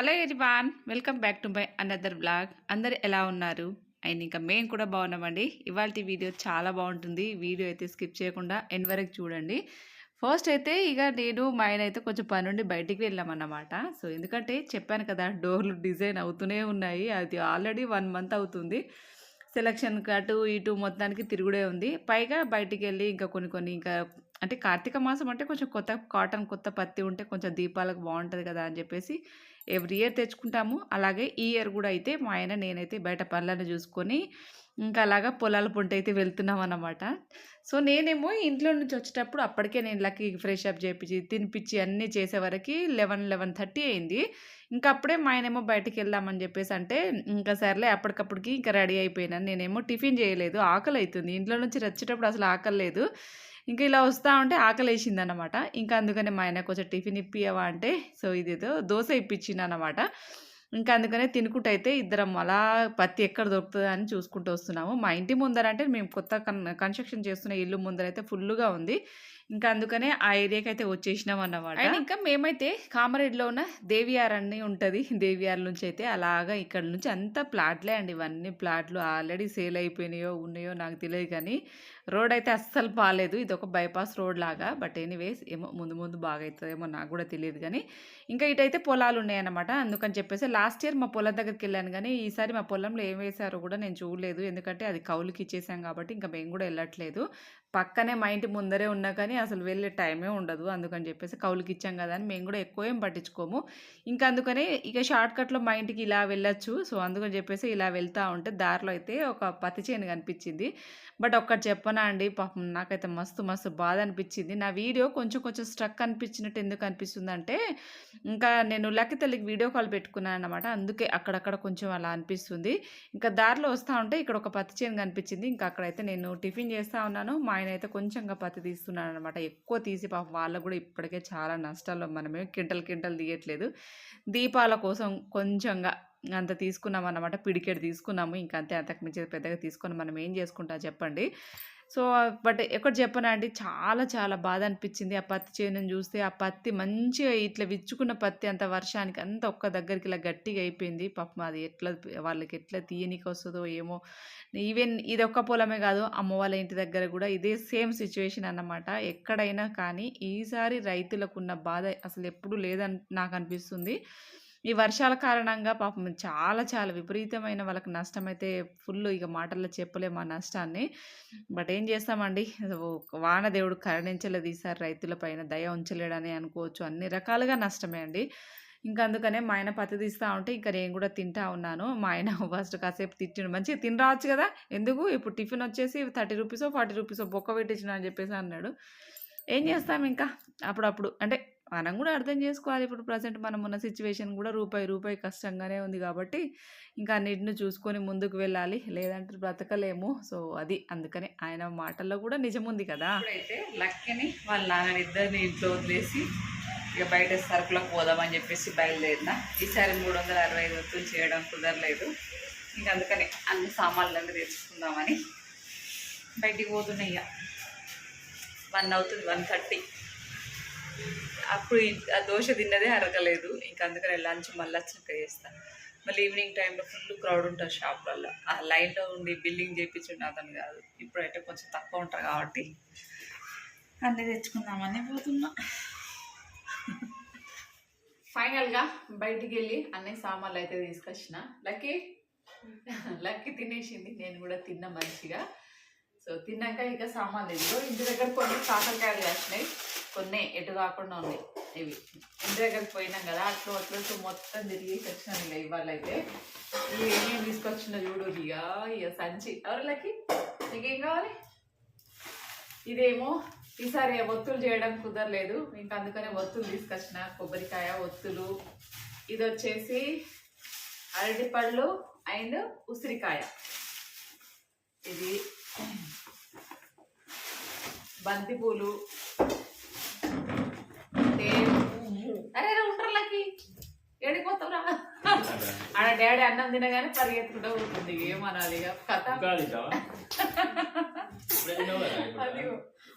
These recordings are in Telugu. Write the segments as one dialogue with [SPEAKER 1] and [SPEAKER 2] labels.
[SPEAKER 1] Hello everyone welcome back to my another blog అందరు ఎలా ఉన్నారు? అండ్ ఇంకా మేము కూడా బాగున్నామండి. ఇవాళ వీడియో చాలా బాగుంటుంది. వీడియో అయితే స్కిప్ చేయకుండా ఎండ్ వరకు చూడండి. ఫస్ట్ అయితే ఇక నేను మా ఆయన అయితే కొంచెం పని నుండి బయటికి వెళ్ళామన్నమాట. సో ఎందుకంటే చెప్పాను కదా డోర్లు డిజైన్ అవుతూనే ఉన్నాయి. అది ఆల్రెడీ వన్ మంత్ అవుతుంది. సెలక్షన్ అటు ఇటు మొత్తానికి తిరుగుడే ఉంది. పైగా బయటికి వెళ్ళి ఇంకా కొన్ని కొన్ని ఇంకా అంటే కార్తీక మాసం అంటే కొంచెం కొత్త కాటన్ కొత్త పత్తి ఉంటే కొంచెం దీపాలకు బాగుంటుంది కదా అని చెప్పేసి ఎవ్రీ ఇయర్ తెచ్చుకుంటాము. అలాగే ఈ ఇయర్ కూడా అయితే మా ఆయన నేనైతే బయట పనులను చూసుకొని ఇంకా అలాగా పొలాల పొంట అయితే వెళ్తున్నాం అన్నమాట సో నేనేమో ఇంట్లో నుంచి వచ్చేటప్పుడు అప్పటికే నేను లక్కీ ఫ్రెష్ అప్ చేయించి తినిపించి అన్నీ చేసే వరకు లెవెన్ లెవెన్ థర్టీ అయింది. ఇంకా అప్పుడే మా ఆయనేమో బయటికి వెళ్దామని చెప్పేసి అంటే ఇంకా సర్లే అప్పటికప్పటికి ఇంకా రెడీ అయిపోయినాను నేనేమో టిఫిన్ చేయలేదు ఆకలి అవుతుంది ఇంట్లో నుంచి వచ్చేటప్పుడు అసలు ఆకలి లేదు. ఇంకా ఇలా వస్తా ఉంటే ఆకలి వేసింది అనమాట ఇంకా అందుకనే మా ఆయన కొంచెం టిఫిన్ ఇప్పియవా అంటే సో ఇదేదో దోశ ఇప్పించింది అనమాట ఇంకా అందుకనే తినుకుంటూ అయితే ఇద్దరం అలా పత్తి ఎక్కడ దొరుకుతుంది అని చూసుకుంటూ వస్తున్నాము. మా ఇంటి ముందర అంటే మేము కొత్త కన్ కన్స్ట్రక్షన్ చేస్తున్న ఇల్లు ముందర అయితే ఫుల్గా ఉంది. ఇంకా అందుకనే ఆ ఏరియాకి అయితే వచ్చేసినాం అన్నమాట అండ్ ఇంకా మేమైతే కామారెడ్డిలో ఉన్న దేవియార్ అని ఉంటుంది. దేవియార్ నుంచి అయితే అలాగా ఇక్కడ నుంచి అంతా ప్లాట్లే అండి. ఇవన్నీ ప్లాట్లు ఆల్రెడీ సేల్ అయిపోయినాయో ఉన్నాయో నాకు తెలియదు కానీ రోడ్ అయితే అస్సలు బాగాలేదు ఇది ఒక బైపాస్ రోడ్ లాగా. బట్ ఎనీవేస్ ఏమో ముందు ముందు బాగా అవుతుందేమో నాకు కూడా తెలియదు కానీ ఇంకా ఇటైతే పొలాలు ఉన్నాయన్నమాట. అందుకని చెప్పేసి లాస్ట్ ఇయర్ మా పొలం దగ్గరికి వెళ్ళాను కానీ ఈసారి మా పొలంలో ఏం వేశారో కూడా నేను చూడలేదు. ఎందుకంటే అది కౌలుకి ఇచ్చేసాం కాబట్టి ఇంకా మేము కూడా వెళ్ళట్లేదు. పక్కనే మా ఇంటి ముందరే ఉన్నా కానీ అసలు వెళ్ళే టైమే ఉండదు. అందుకని చెప్పేసి కౌలుకి ఇచ్చాం కదా అని మేము కూడా ఎక్కువ ఏం పట్టించుకోము. ఇంకా అందుకనే ఇక షార్ట్ కట్లో మా ఇంటికి ఇలా వెళ్ళొచ్చు. సో అందుకని చెప్పేసి ఇలా వెళ్తూ ఉంటే దారిలో అయితే ఒక పత్తి చేను కనిపించింది. బట్ ఒక్కటి చెప్పనా అండి పాపం నాకైతే మస్తు మస్తు బాధ అనిపించింది నా వీడియో కొంచెం కొంచెం స్ట్రక్ అనిపించినట్టు ఎందుకు అనిపిస్తుంది అంటే ఇంకా నేను లక్కితల్లికి వీడియో కాల్ పెట్టుకున్నాను అనమాట అందుకే అక్కడక్కడ కొంచెం అలా అనిపిస్తుంది. ఇంకా దారిలో వస్తూ ఉంటే ఇక్కడ ఒక పత్తి చేను కనిపించింది ఇంకా అక్కడైతే నేను టిఫిన్ చేస్తూ ఉన్నాను. మా ఆయన అయితే కొంచెంగా పత్తి తీస్తున్నాను అనమాట ఎక్కువ తీసి పాపం వాళ్ళకు కూడా ఇప్పటికే చాలా నష్టాల్లో మనమే కింటలు కింటలు తీయట్లేదు. దీపాల కోసం కొంచెంగా అంత తీసుకున్నాం అన్నమాట పిడికెడు తీసుకున్నాము. ఇంకా అంతే అంతకు మించి పెద్దగా తీసుకొని మనం ఏం చేసుకుంటా చెప్పండి. సో బట్ ఎక్కడ చెప్పనా అండి చాలా చాలా బాధ అనిపించింది. ఆ పత్తి చేనుని చూస్తే ఆ పత్తి మంచిగా ఇట్లా విచ్చుకున్న పత్తి అంత వర్షానికి అంత ఒక్క దగ్గరికి ఇలా గట్టిగా అయిపోయింది. పాపం అది ఎట్లా వాళ్ళకి ఎట్లా తీయనికి వస్తుందో ఏమో. ఈవెన్ ఇది ఒక్క పొలమే కాదు అమ్మ వాళ్ళ ఇంటి దగ్గర కూడా ఇదే సేమ్ సిచ్యువేషన్ అన్నమాట. ఎక్కడైనా కానీ ఈసారి రైతులకు ఉన్న బాధ అసలు ఎప్పుడు లేదని నాకు అనిపిస్తుంది. ఈ వర్షాల కారణంగా పాపం చాలా చాలా విపరీతమైన వాళ్ళకి నష్టం అయితే ఫుల్ ఇక మాటల్లో చెప్పలేము ఆ నష్టాన్ని. బట్ ఏం చేస్తామండి? వాన దేవుడు కరుణించలేదు ఈసారి రైతుల పైన దయ ఉంచలేడని అనుకోవచ్చు. అన్ని రకాలుగా నష్టమే అండి. ఇంకా అందుకనే మా ఆయన పత్తి తీస్తూ ఉంటే ఇంకా నేను కూడా తింటా ఉన్నాను. మా ఆయన ఫస్ట్ కాసేపు తిట్టిండు. మంచిగా తినరావచ్చు కదా? ఎందుకు? ఇప్పుడు టిఫిన్ వచ్చేసి థర్టీ రూపీసో ఫార్టీ రూపీసో బొక్క పెట్టించిన అని చెప్పేసి అన్నాడు. ఏం చేస్తాం ఇంకా? అప్పుడప్పుడు అంటే మనం కూడా అర్థం చేసుకోవాలి. ఇప్పుడు ప్రజెంట్ మనం ఉన్న సిచ్యువేషన్ కూడా రూపాయి రూపాయి కష్టంగానే ఉంది కాబట్టి ఇంకా అన్నిటిని చూసుకొని ముందుకు వెళ్ళాలి. లేదంటే బ్రతకలేము. సో అది అందుకని ఆయన మాటల్లో కూడా నిజం ఉంది కదా. అయితే లక్కని వాళ్ళ నాన్ననిద్దరిని ఇంట్లో వదిలేసి ఇక బయట సరుకులకు పోదామని చెప్పేసి బయలుదేరిన. ఈసారి మూడు వందల అరవై ఐదు వస్తువులు చేయడం కుదరలేదు. ఇంక అందుకని అన్ని సామాన్లన్నీ తెచ్చుకుందామని బయటికి పోతున్నాయి ఇక. వన్ అవుతుంది వన్ థర్టీ. అప్పుడు ఆ దోశ తిన్నదే అరగలేదు. ఇంకా అందుకని లంచ్ మళ్ళీ వచ్చినాక చేస్తాను మళ్ళీ ఈవినింగ్ టైంలో ఫుల్ క్రౌడ్ ఉంటుంది షాప్లలో ఆ లైన్లో ఉండి బిల్లింగ్ చేయించండి అతను కాదు. ఇప్పుడైతే కొంచెం తక్కువ ఉంటారు కాబట్టి అన్నీ తెచ్చుకుందామని పోతున్నా. ఫైనల్గా బయటికి వెళ్ళి అన్ని సామాన్లు అయితే తీసుకొచ్చిన. లక్కీ? లక్కీ తినేసింది. నేను కూడా తిన్నా మంచిగా. సో తిన్నాక ఇక సామాన్లు లేదు ఇంటి దగ్గర కొన్ని కాకరకాయలు వచ్చినాయి కొన్ని ఎటు కాకుండా ఉన్నాయి ఇవి ఇంటి దగ్గరికి పోయినాం కదా అట్లా అట్లా మొత్తం తిరిగి వచ్చినాను ఇలా ఇవాళ అయితే ఇవి ఏమేమి తీసుకొచ్చిన చూడు ఇక ఇక సంచి. ఎవరిలకి నీకేం కావాలి? ఇదేమో ఈసారి ఒత్తులు చేయడం కుదరలేదు. ఇంకా అందుకనే ఒత్తులు తీసుకొచ్చిన. కొబ్బరికాయ ఒత్తులు. ఇది వచ్చేసి అరటిపళ్ళు అండ్ ఉసిరికాయ. ఇది బంతిపూలు తేము అరే ఉంటారులకి ఏడిపోతావురా ఆడ డాడీ అన్నం తినగానే పరిగెత్తుకుంటూ ఉంటుంది ఏమనాలి ఇక? కథ.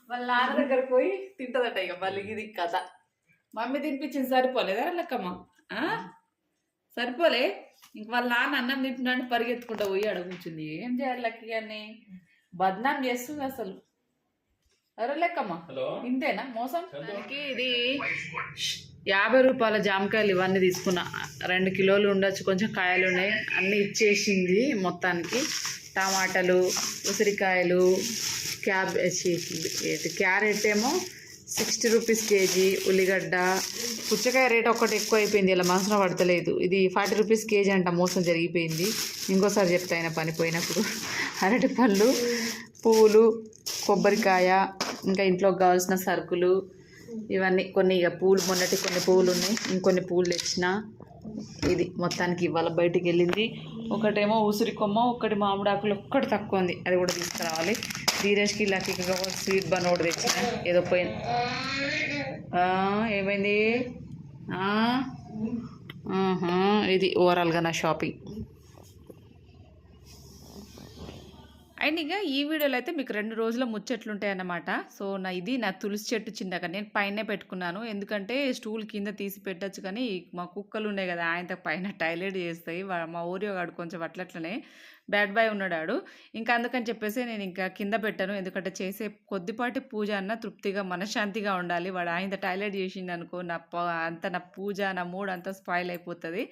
[SPEAKER 1] వాళ్ళ నాన్న దగ్గర పోయి తింటదట ఇక మళ్ళీ ఇది కథ. మమ్మీ తినిపించింది సరిపోలేదా లెక్కమ్మ? ఆ? సరిపోలే? ఇంక వాళ్ళ నాన్న అన్నం తింటున్నాడు పరిగెత్తుకుంటా పోయి అడుగు కూర్చుంది. ఏం చేయాలి లక్కీ గారిని బద్నాం చేస్తుంది అసలు. అరే లెక్కమ్మా?
[SPEAKER 2] హలో.
[SPEAKER 1] ఇంతేనా? మోసం? దానికి ఇది యాభై రూపాయల జామకాయలు ఇవన్నీ తీసుకున్నా. రెండు కిలోలు ఉండొచ్చు కొంచెం కాయలు ఉన్నాయి. అన్నీ ఇచ్చేసింది మొత్తానికి. టమాటాలు ఉసిరికాయలు క్యాబ్ క్యారెట్ ఏమో సిక్స్టీ రూపీస్ కేజీ ఉల్లిగడ్డ. పుచ్చకాయ రేట్ ఒక్కటి ఎక్కువ అయిపోయింది ఇలా మనసులో పడతలేదు. ఇది ఫార్టీ రూపీస్ కేజీ అంట మోసం జరిగిపోయింది. ఇంకోసారి చెప్తా ఆయన పని పోయినప్పుడు అరటి పళ్ళు పువ్వులు కొబ్బరికాయ ఇంకా ఇంట్లోకి కావాల్సిన సరుకులు ఇవన్నీ కొన్ని ఇక పూలు మొన్నటి కొన్ని పూలు ఉన్నాయి. ఇంకొన్ని పూలు తెచ్చిన ఇది మొత్తానికి ఇవాళ బయటికి వెళ్ళింది. ఒకటేమో ఉసిరి కొమ్మ ఒకటి మామిడి ఆకులు ఒక్కటి తక్కువ ఉంది. అది కూడా తీసుకురావాలి. ధీరేష్కి లక్కీకి ఒక స్వీట్ బన్ ఒకటి తెచ్చిన. ఏదో పోయింది ఏమైంది? ఇది ఓవరాల్గా నా షాపింగ్. అండ్ ఇంకా ఈ వీడియోలో అయితే మీకు రెండు రోజుల ముచ్చట్లు ఉంటాయన్నమాట సో నా ఇది నా తులసి చెట్టు చిన్నగా నేను పైనే పెట్టుకున్నాను. ఎందుకంటే స్టూల్ కింద తీసి పెట్టచ్చు కానీ మా కుక్కలు ఉన్నాయి కదా ఆయనతో పైన టైలెట్ చేస్తాయి. మా ఊరియో గాడు కొంచెం అట్లట్లనే. బ్యాడ్ బాయ్ ఉన్నాడు ఇంకా అందుకని చెప్పేసి నేను ఇంకా కింద పెట్టాను. ఎందుకంటే చేసే కొద్దిపాటి పూజ అన్న తృప్తిగా మనశ్శాంతిగా ఉండాలి. వాడు ఆయన టాయిలెట్ చేసింది అనుకో నా ప- అంత నా పూజ నా మూడ్ అంతా స్పాయిల్ అయిపోతుంది.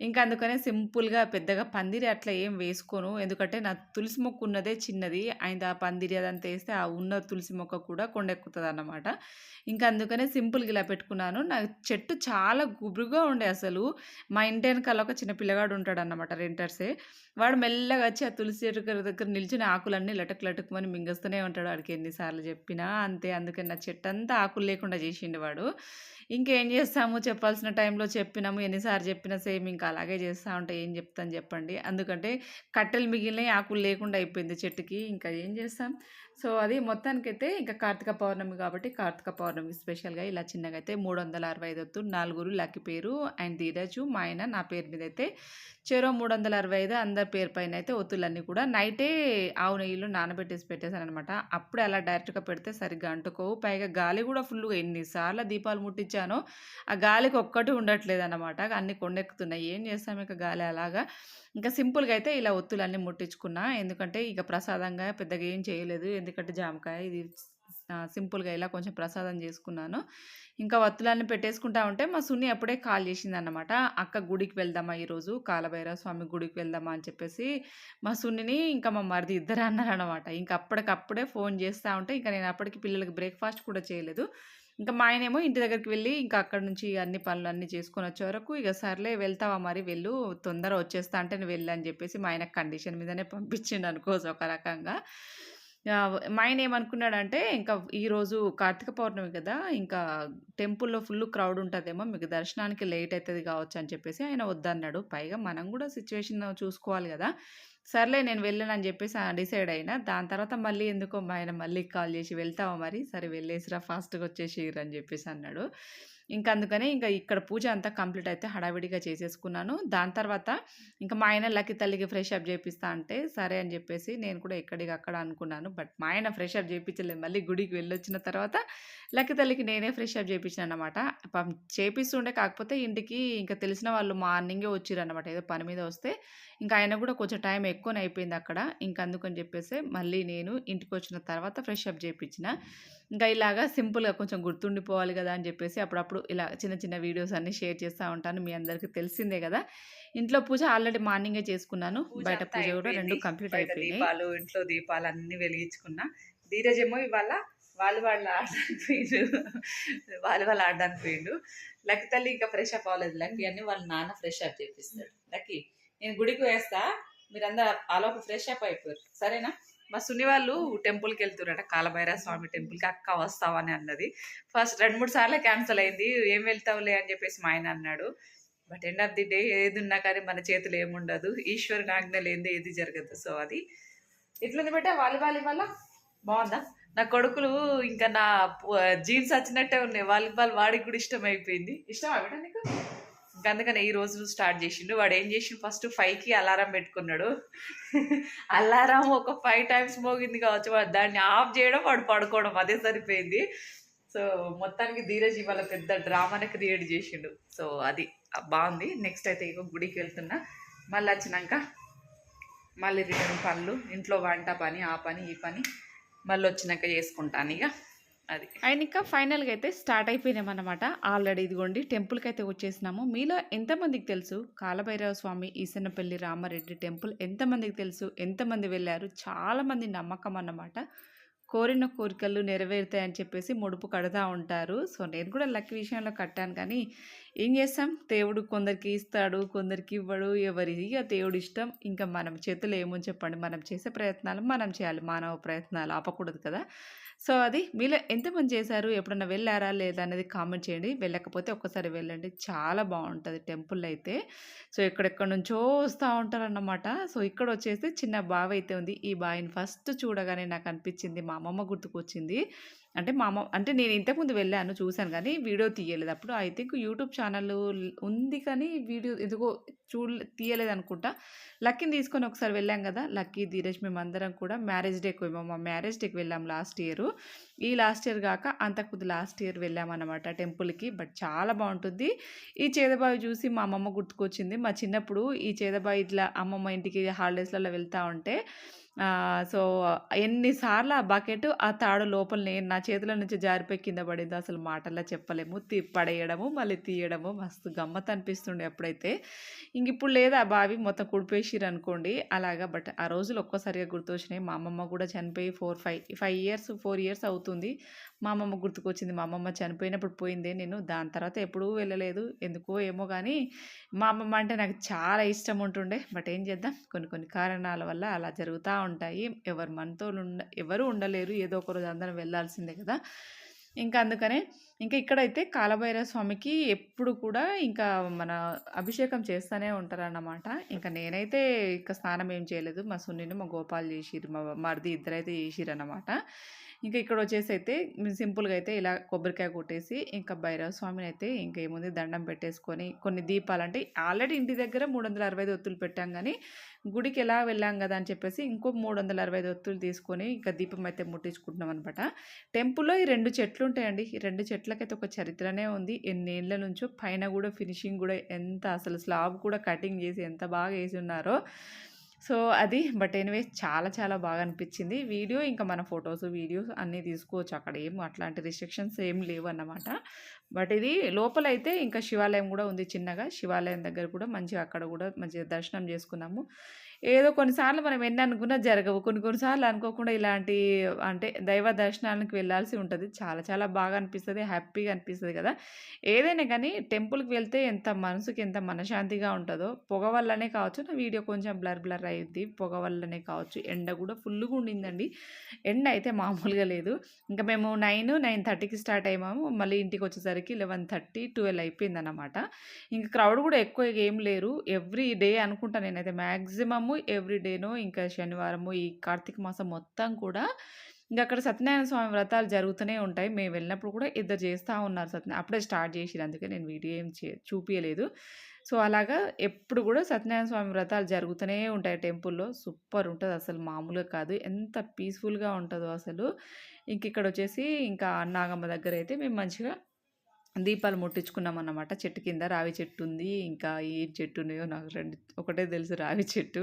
[SPEAKER 1] ఇంకా అందుకనే సింపుల్గా పెద్దగా పందిరి అట్లా ఏం వేసుకోను. ఎందుకంటే నా తులసి మొక్క ఉన్నదే చిన్నది. ఆయన ఆ పందిరి అదంతా వేస్తే ఆ ఉన్న తులసి మొక్క కూడా కొండెక్కుతుంది అన్నమాట ఇంకా అందుకనే సింపుల్గా ఇలా పెట్టుకున్నాను. నా చెట్టు చాలా గుబురుగా ఉండే అసలు. మా ఇంటి వెనకాల ఒక చిన్న పిల్లగాడు ఉంటాడు అన్నమాట రెంటర్సే. వాడు మెల్ల మెల్లగా వచ్చి ఆ తులసి చెట్టు దగ్గర నిల్చుని ఆకులన్నీ లటక్ లటుకుమని మింగస్తూనే ఉంటాడు వాడికి ఎన్నిసార్లు చెప్పినా. అంతే అందుకని నా చెట్టు అంతా ఆకులు లేకుండా చేసిండు వాడు. ఇంకేం చేస్తాము? చెప్పాల్సిన టైంలో చెప్పినాము ఎన్నిసార్లు చెప్పినా సేమ్ ఇంకా అలాగే చేస్తూ ఉంటే ఏం చెప్తాను చెప్పండి. అందుకంటే కట్టెలు మిగిలిన ఆకులు లేకుండా అయిపోయింది చెట్టుకి ఇంకా ఏం చేస్తాం? సో అది మొత్తానికైతే ఇంకా కార్తీక పౌర్ణమి కాబట్టి కార్తీక పౌర్ణమి స్పెషల్గా ఇలా చిన్నగా అయితే మూడు వందల అరవై ఐదు వత్తు నాలుగురు లక్కి పేరు అండ్ ధీరజు మా ఆయన నా పేరు మీద అయితే చెరో మూడు వందల అరవై ఐదు అందరి పేరు పైన అయితే ఒత్తులన్నీ కూడా నైటే ఆవు నెయ్యిలో నానబెట్టేసి పెట్టేశాను అనమాట అప్పుడే అలా డైరెక్ట్గా పెడితే సరిగ్గా అంటుకోవు. పైగా గాలి కూడా ఫుల్గా ఎన్నిసార్లు దీపాలు ముట్టించానో ఆ గాలికి ఒక్కటి ఉండట్లేదు అనమాట అన్ని కొండెక్కుతున్నాయి. ఏం చేస్తాం ఇక గాలి అలాగా? ఇంకా సింపుల్గా అయితే ఇలా ఒత్తులన్నీ ముట్టించుకున్నా. ఎందుకంటే ఇక ప్రసాదంగా పెద్దగా ఏం చేయలేదు. ఎందుకంటే జామకాయ ఇది సింపుల్గా ఇలా కొంచెం ప్రసాదం చేసుకున్నాను. ఇంకా వత్తులన్నీ పెట్టేసుకుంటా ఉంటే మా సున్ని అప్పుడే కాల్ చేసింది అనమాట అక్క గుడికి వెళ్దామా ఈరోజు? కాలభైరవ స్వామి గుడికి వెళ్దామా? అని చెప్పేసి మా సున్నిని ఇంకా మా మరిది ఇద్దరు అన్నారనమాట ఇంకా అప్పటికప్పుడే ఫోన్ చేస్తూ ఉంటే ఇంకా నేను అప్పటికి పిల్లలకి బ్రేక్ఫాస్ట్ కూడా చేయలేదు. ఇంకా మా ఆయనేమో ఇంటి దగ్గరికి వెళ్ళి ఇంకా అక్కడ నుంచి అన్ని పనులు అన్నీ చేసుకొని వచ్చే వరకు ఇక సర్లే వెళ్తావా మరి వెళ్ళు తొందర వచ్చేస్తా అంటే నువ్వు వెళ్ళని చెప్పేసి మా ఆయన కండిషన్ మీదనే పంపించిండు అనుకోవచ్చు ఒక రకంగా. మా ఆయన ఏమనుకున్నాడంటే ఇంకా ఈరోజు కార్తీక పౌర్ణమి కదా ఇంకా టెంపుల్లో ఫుల్ క్రౌడ్ ఉంటుందేమో మీకు దర్శనానికి లేట్ అవుతుంది కావచ్చు అని చెప్పేసి ఆయన వద్దన్నాడు. పైగా మనం కూడా సిచ్యువేషన్ చూసుకోవాలి కదా. సర్లే నేను వెళ్ళను అని చెప్పేసి డిసైడ్ అయినా దాని తర్వాత మళ్ళీ ఎందుకో మా ఆయన మళ్ళీ కాల్ చేసి వెళ్తావా మరి? సరే వెళ్ళేసిరా ఫాస్ట్గా వచ్చేసిరా అని చెప్పేసి అన్నాడు. ఇంకా అందుకనే ఇంకా ఇక్కడ పూజ అంతా కంప్లీట్ అయితే హడావిడిగా చేసేసుకున్నాను. దాని తర్వాత ఇంకా మా ఆయన లక్కి తల్లికి ఫ్రెష్ అప్ చేపిస్తా అంటే సరే అని చెప్పేసి నేను కూడా ఎక్కడికి అక్కడ అనుకున్నాను. బట్ మా ఆయన ఫ్రెష్ అప్ చేయించలేదు మళ్ళీ గుడికి వెళ్ళొచ్చిన తర్వాత లక్కి తల్లికి నేనే ఫ్రెష్ అప్ చేయించాను అనమాట చేపిస్తుండే కాకపోతే ఇంటికి ఇంకా తెలిసిన వాళ్ళు మార్నింగే వచ్చిరన్నమాట ఏదో పని మీద వస్తే ఇంకా ఆయన కూడా కొంచెం టైం ఎక్కువనే అయిపోయింది అక్కడ. ఇంకా అందుకని చెప్పేసి మళ్ళీ నేను ఇంటికి వచ్చిన తర్వాత ఫ్రెష్ అప్ చేయించిన ఇంకా ఇలాగా సింపుల్గా కొంచెం గుర్తుండిపోవాలి కదా అని చెప్పేసి అప్పుడప్పుడు ఇలా చిన్న చిన్న వీడియోస్ అన్ని షేర్ చేస్తూ ఉంటాను. మీ అందరికీ తెలిసిందే కదా. ఇంట్లో పూజ ఆల్రెడీ మార్నింగే చేసుకున్నాను. బయట పూజ కూడా రెండు కంప్లీట్ అయిపోయినాయి. దీపాలు ఇంట్లో దీపాలు అన్ని వెలిగించుకున్నా. ధీరజ్ ఏమో ఇవాళ వాళ్ళు వాళ్ళు ఆడడానికి పోయిండు. వాళ్ళు వాళ్ళు ఆడడానికి పోయిండు. లక్కీ తల్లి ఇంకా ఫ్రెష్ అప్ అవ్వలేదు. లక్కీ అని వాళ్ళ నాన్న ఫ్రెష్ అప్ చేపిస్తాడు. లక్కీ నేను గుడికి వేస్తా మీరందరూ ఆలోపు ఫ్రెష్ అప్ అయిపోయారు. సరేనా? మా సున్ని వాళ్ళు టెంపుల్కి వెళ్తున్నారట కాలభైరవ స్వామి టెంపుల్కి అక్క వస్తావని అన్నది. ఫస్ట్ రెండు మూడు సార్లు క్యాన్సిల్ అయింది. ఏం వెళ్తావులే? అని చెప్పేసి మా ఆయన అన్నాడు. But end of the day ఏది ఉన్నా కానీ మన చేతులు ఏముండదు ఈశ్వరుని ఆజ్ఞ లేనిదే ఏది జరగదు. సో అది. ఎట్లుంది బట్ట వాలీబాల్ ఇవాళ? బాగుందా? నా కొడుకులు ఇంకా నా జీన్స్ వచ్చినట్టే ఉన్నాయి. వాలీబాల్ వాడికి కూడా ఇష్టం అయిపోయింది ఇష్టమా బిడ్డ నీకు? అందుకని ఈ రోజు స్టార్ట్ చేసిండు. వాడు ఏం చేసిండు? ఫస్ట్ ఫైవ్కి అలారం పెట్టుకున్నాడు. అలారం ఒక ఫైవ్ టైమ్స్ మోగింది కావచ్చు. వాడు దాన్ని ఆఫ్ చేయడం వాడు పడుకోవడం అదే సరిపోయింది. సో మొత్తానికి ధీరజ్ ఇవాళ పెద్ద డ్రామాని క్రియేట్ చేసిండు. సో అది బాగుంది. నెక్స్ట్ అయితే ఇగో గుడికి వెళ్తున్నా. మళ్ళీ వచ్చినాక మళ్ళీ రిటర్న్ పనులు. ఇంట్లో వంట పని ఆ పని ఈ పని మళ్ళీ వచ్చినాక చేసుకుంటాను ఇక అది. అండ్ ఇంకా ఫైనల్గా అయితే స్టార్ట్ అయిపోయినాం అనమాట ఆల్రెడీ ఇదిగోండి టెంపుల్కి అయితే వచ్చేసినాము. మీలో ఎంతమందికి తెలుసు? కాలభైరవ స్వామి ఈసన్నపల్లి రామారెడ్డి టెంపుల్ ఎంతమందికి తెలుసు? ఎంతమంది వెళ్ళారు? చాలామంది నమ్మకం అన్నమాట. కోరిన కోరికలు నెరవేరుతాయని చెప్పేసి ముడుపు కడతా ఉంటారు. సో నేను కూడా లక్ విషయంలో కట్టాను కానీ ఏం చేస్తాం? దేవుడు కొందరికి ఇస్తాడు కొందరికి ఇవ్వడు ఎవరి ఇక దేవుడు ఇష్టం? ఇంకా మనం చేతులు ఏమో చెప్పండి. మనం చేసే ప్రయత్నాలు మనం చేయాలి. మానవ ప్రయత్నాలు ఆపకూడదు కదా? సో అది మీలో ఎంతమంది చేశారు? ఎప్పుడన్నా వెళ్ళారా? లేదా అనేది కామెంట్ చేయండి. వెళ్ళకపోతే ఒక్కసారి వెళ్ళండి. చాలా బాగుంటుంది టెంపుల్ అయితే. సో ఎక్కడెక్కడ నుంచో వస్తూ ఉంటారన్నమాట. సో ఇక్కడ వచ్చేసి చిన్న బావి అయితే ఉంది. ఈ బావిని ఫస్ట్ చూడగానే నాకు అనిపించింది. మా అమ్మమ్మ గుర్తుకొచ్చింది. అంటే మా అమ్మ అంటే నేను ఇంతకుముందు వెళ్ళాను చూశాను కానీ వీడియో తీయలేదు. అప్పుడు ఐ థింక్ యూట్యూబ్ ఛానల్ ఉంది కానీ వీడియో ఎందుకో చూడలే తీయలేదు అనుకుంటా. లక్కీని తీసుకొని ఒకసారి వెళ్ళాం కదా లక్కీ ధీరజ్ మేమందరం కూడా మ్యారేజ్ డేకి మా మ్యారేజ్ డేకి వెళ్ళాం లాస్ట్ ఇయర్. ఈ లాస్ట్ ఇయర్ కాక అంతకుముందు లాస్ట్ ఇయర్ వెళ్ళామన్నమాట టెంపుల్కి. బట్ చాలా బాగుంటుంది. ఈ చేదబావి చూసి మా అమ్మమ్మ గుర్తుకొచ్చింది. మా చిన్నప్పుడు ఈ చేదబావి ఇట్లా అమ్మమ్మ ఇంటికి హాలిడేస్లలో వెళ్తూ ఉంటే సో, ఎన్నిసార్లు ఆ బకెట్, ఆ తాడు లోపల నేను నా చేతుల నుంచి జారిపోయి కింద పడిందో అసలు మాటల్లో చెప్పలేము. తి పడేయడము, మళ్ళీ తీయడము మస్తు గమ్మత్ అనిపిస్తుండే అప్పుడైతే. ఇంక ఇప్పుడు లేదు ఆ బావి మొత్తం కుడిపేసిరనుకోండి. అలాగా బట్ ఆ రోజులు ఒక్కసారిగా గుర్తొచ్చినాయి. మా అమ్మమ్మ కూడా చనిపోయి 4, 5, 5 ఇయర్స్, ఫోర్ ఇయర్స్ అవుతుంది. మా అమ్మమ్మ గుర్తుకొచ్చింది. మా అమ్మమ్మ చనిపోయినప్పుడు పోయిందే నేను. దాని తర్వాత ఎప్పుడూ వెళ్ళలేదు. ఎందుకో ఏమో కానీ మా అమ్మమ్మ అంటే నాకు చాలా ఇష్టం ఉంటుండే. బట్ ఏం చేద్దాం కొన్ని కొన్ని కారణాల వల్ల అలా జరుగుతూ ఉంటాయి. ఎవరు మనతో ఉండ ఎవరు ఉండలేరు. ఏదో ఒక రోజు అందరం వెళ్ళాల్సిందే కదా! ఇంకా అందుకనే ఇంకా ఇక్కడైతే కాలభైరవ స్వామికి ఎప్పుడు కూడా ఇంకా మన అభిషేకం చేస్తూనే ఉంటారన్నమాట. ఇంకా నేనైతే ఇంకా స్నానం ఏం చేయలేదు. మా సున్నిని మా గోపాల్ చేసిర్రు. మా మరిది ఇద్దరైతే చేసిర్రనమాట. ఇంకా ఇక్కడ వచ్చేసి అయితే సింపుల్‌గా అయితే ఇలా కొబ్బరికాయ కొట్టేసి, ఇంకా భైరవ అయితే ఇంకేముంది దండం పెట్టేసుకొని, కొన్ని దీపాలు అంటే ఆల్రెడీ ఇంటి దగ్గర 365 ఒత్తులు పెట్టాం కానీ గుడికి ఎలా వెళ్ళాం కదా అని చెప్పేసి ఇంకో 365 ఒత్తులు తీసుకొని, ఇంకా దీపం అయితే ముట్టించుకుంటున్నాం అనమాట. టెంపుల్‌లో ఈ రెండు చెట్లు ఉంటాయండి ఈ రెండు చెట్లకైతే ఒక చరిత్రనే ఉంది. ఎన్నేళ్ళ నుంచో పైన కూడా ఫినిషింగ్ కూడా ఎంత అసలు స్లాబ్ కూడా కటింగ్ చేసి ఎంత బాగా వేసి ఉన్నారో సో, అది బట్ ఎనీవేస్ చాలా చాలా బాగా అనిపించింది వీడియో ఇంకా మన ఫొటోస్ వీడియోస్ అన్నీ తీసుకోవచ్చు. అక్కడ ఏం అట్లాంటి రిస్ట్రిక్షన్స్ ఏం లేవన్నమాట. బట్ ఇది లోపలైతే ఇంకా శివాలయం కూడా ఉంది చిన్నగా. శివాలయం దగ్గర కూడా మంచిగా అక్కడ కూడా మంచిగా దర్శనం చేసుకున్నాము. ఏదో కొన్నిసార్లు మనం ఎన్ని అనుకున్నా జరగవు. కొన్ని కొన్ని సార్లు అనుకోకుండా ఇలాంటి అంటే దైవ దర్శనానికి వెళ్ళాల్సి ఉంటుంది చాలా చాలా బాగా అనిపిస్తుంది హ్యాపీగా అనిపిస్తుంది కదా! ఏదైనా కానీ టెంపుల్‌కి వెళ్తే ఎంత మనసుకి ఎంత మనశాంతిగా ఉంటుందో పొగ వల్లనే కావచ్చు. నా వీడియో కొంచెం బ్లర్ బ్లర్ అయ్యింది పొగ వల్లనే కావచ్చు. ఎండ కూడా ఫుల్గా ఉండిందండి. ఎండ అయితే మామూలుగా లేదు. ఇంకా మేము 9, 9:30కి స్టార్ట్ అయ్యాము. మళ్ళీ ఇంటికి వచ్చేసరికి లెవెన్ థర్టీ ట్వెల్వ్ అయిపోయింది అనమాట ఇంకా క్రౌడ్ కూడా ఎక్కువ ఏం లేరు. ఎవ్రీ డే అనుకుంటా నేనైతే మ్యాక్సిమము ఎవ్రీడేనో ఇంకా శనివారము ఈ కార్తీక మాసం మొత్తం కూడా ఇంక అక్కడ సత్యనారాయణ స్వామి వ్రతాలు జరుగుతూనే ఉంటాయి. మేము వెళ్ళినప్పుడు కూడా ఇద్దరు చేస్తా ఉన్నారు సత్యనారాయణ అప్పుడే స్టార్ట్ చేసిరు అందుకే నేను వీడియో ఏం చే చూపించలేదు సో, అలాగా ఎప్పుడు కూడా సత్యనారాయణ స్వామి వ్రతాలు జరుగుతూనే ఉంటాయి టెంపుల్‌లో. సూపర్ ఉంటుంది అసలు మామూలుగా కాదు. ఎంత పీస్‌ఫుల్‌గా ఉంటుందో అసలు. ఇంక ఇక్కడ వచ్చేసి ఇంకా నాగమ్మ అయితే మేము మంచిగా దీపాలు ముట్టించుకున్నాం అన్నమాట చెట్టు కింద రావి చెట్టు ఉంది. ఇంకా ఏం చెట్టు ఉన్నాయో నాకు రెండు ఒకటే తెలుసు రావి చెట్టు.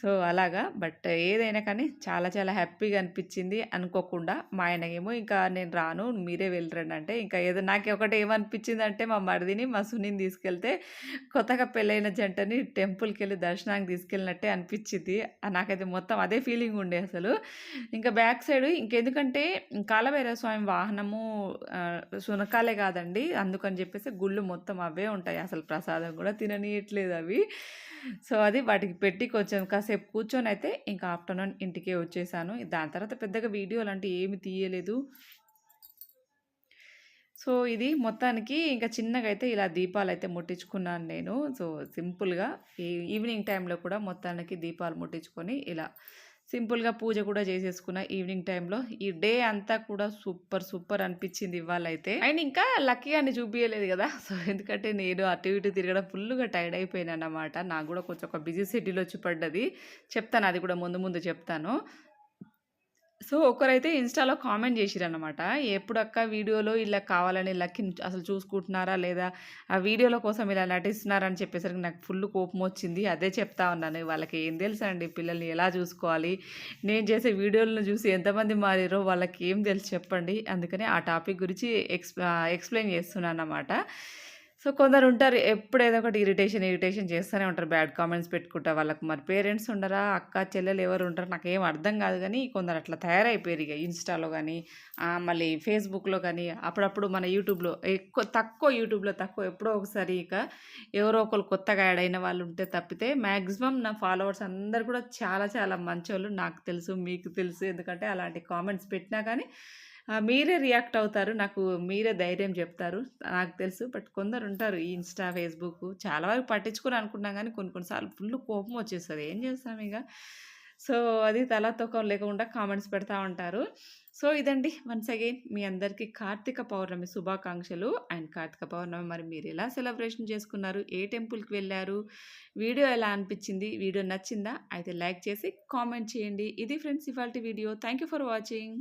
[SPEAKER 1] సో, అలాగా బట్ ఏదైనా కానీ చాలా చాలా హ్యాపీగా అనిపించింది అనుకోకుండా. మా ఆయనేమో ఇంకా నేను రాను మీరే వెళ్ళరండి అంటే, ఇంకా ఏదో నాకు ఒకటి ఏమనిపిచ్చిందంటే మా మరిదిని, మా సునీని తీసుకెళ్తే కొత్తగా పెళ్ళైన జంటని టెంపుల్కి వెళ్ళి దర్శనానికి తీసుకెళ్ళినట్టే అనిపించింది నాకైతే మొత్తం అదే ఫీలింగ్ ఉండే అసలు. ఇంకా బ్యాక్ సైడ్ ఇంకెందుకంటే కాలభైరవ స్వామి వాహనము సునకాలే కాదు కాదండి. అందుకని చెప్పేసి గుళ్ళు మొత్తం అవే ఉంటాయి. అసలు ప్రసాదం కూడా తిననీయట్లేదు అవి. సో, అది వాటికి పెట్టి కొంచెం కాసేపు కూర్చొని అయితే ఇంకా ఆఫ్టర్‌నూన్ ఇంటికే వచ్చేసాను. దాని తర్వాత పెద్దగా వీడియోలంటే ఏమి తీయలేదు. సో, ఇది మొత్తానికి ఇంకా చిన్నగా అయితే ఇలా దీపాలు అయితే ముట్టించుకున్నాను నేను. సో, సింపుల్‌గా ఈ ఈవినింగ్ టైంలో కూడా మొత్తానికి దీపాలు ముట్టించుకొని ఇలా సింపుల్‌గా పూజ కూడా చేసేసుకున్న ఈవినింగ్ టైంలో. ఈ డే అంతా కూడా సూపర్ సూపర్ అనిపించింది ఇవాళైతే. అండ్ ఇంకా లక్కీ అని చూపించలేదు కదా సో, ఎందుకంటే నేను అటు ఇటు తిరగడం ఫుల్గా టైర్డ్ అయిపోయానన్నమాట. నాకు కూడా కొంచెం ఒక బిజీ షెడ్యూల్ వచ్చి పడ్డది. చెప్తాను అది కూడా ముందు ముందు చెప్తాను. సో, ఒకరైతే ఇన్‌స్టాలో కామెంట్ చేసిరన్నమాట ఎప్పుడక్క వీడియోలో ఇలా కావాలని లక్కి అసలు చూసుకుంటున్నారా లేదా? ఆ వీడియోల కోసం ఇలా నటిస్తున్నారని చెప్పేసరికి నాకు ఫుల్ కోపం వచ్చింది అదే చెప్తా ఉన్నాను. వాళ్ళకి ఏం తెలుసండి పిల్లల్ని ఎలా చూసుకోవాలి? నేను చేసే వీడియోలను చూసి ఎంతమంది మారిర్రో వాళ్ళకి ఏం తెలుసు చెప్పండి? అందుకని ఆ టాపిక్ గురించి ఎక్స్ ఎక్స్ప్లెయిన్ చేస్తున్నాను అన్నమాట సో, కొందరుంటారు ఎప్పుడు ఏదో ఒకటి ఇరిటేషన్, ఇరిటేషన్ చేస్తూనే ఉంటారు. బ్యాడ్ కామెంట్స్ పెట్టుకుంటా. వాళ్ళకి మరి పేరెంట్స్ ఉండరా? అక్క, చెల్లెలు ఎవరు ఉంటారు? నాకేం అర్థం కాదు కానీ కొందరు అట్లా తయారైపోయారు ఇక ఇన్‌స్టాలో కానీ మళ్ళీ ఫేస్‌బుక్‌లో కానీ అప్పుడప్పుడు మన యూట్యూబ్‌లో ఎక్కువ తక్కువ యూట్యూబ్‌లో తక్కువ ఎప్పుడో ఒకసారి ఇక ఎవరో ఒకరు కొత్తగా యాడ్ అయిన వాళ్ళు ఉంటే తప్పితే మ్యాక్సిమం నా ఫాలోవర్స్ అందరు కూడా చాలా చాలా మంచోళ్ళు. నాకు తెలుసు, మీకు తెలుసు. ఎందుకంటే అలాంటి కామెంట్స్ పెట్టినా కానీ మీరే రియాక్ట్ అవుతారు. నాకు మీరే ధైర్యం చెప్తారు. నాకు తెలుసు. బట్ కొందరు ఉంటారు ఈ ఇన్‌స్టా, ఫేస్‌బుక్ చాలా వరకు పట్టించుకుని అనుకున్నాం కానీ కొన్ని కొన్ని సార్లు ఫుల్ కోపం వచ్చేస్తుంది ఏం చేస్తాం ఇక సో, అది తలా తూకం లేకుండా కామెంట్స్ పెడతా ఉంటారు. సో, ఇదండి వన్స్ అగైన్ మీ అందరికీ కార్తీక పౌర్ణమి శుభాకాంక్షలు. అండ్ కార్తీక పౌర్ణమి మరి మీరు ఎలా సెలబ్రేషన్ చేసుకున్నారు? ఏ టెంపుల్‌కి వెళ్ళారు వీడియో ఎలా అనిపించింది? వీడియో నచ్చిందా? అయితే లైక్ చేసి కామెంట్ చేయండి. ఇది ఫ్రెండ్స్ ఇవాళ video. Thank you for watching.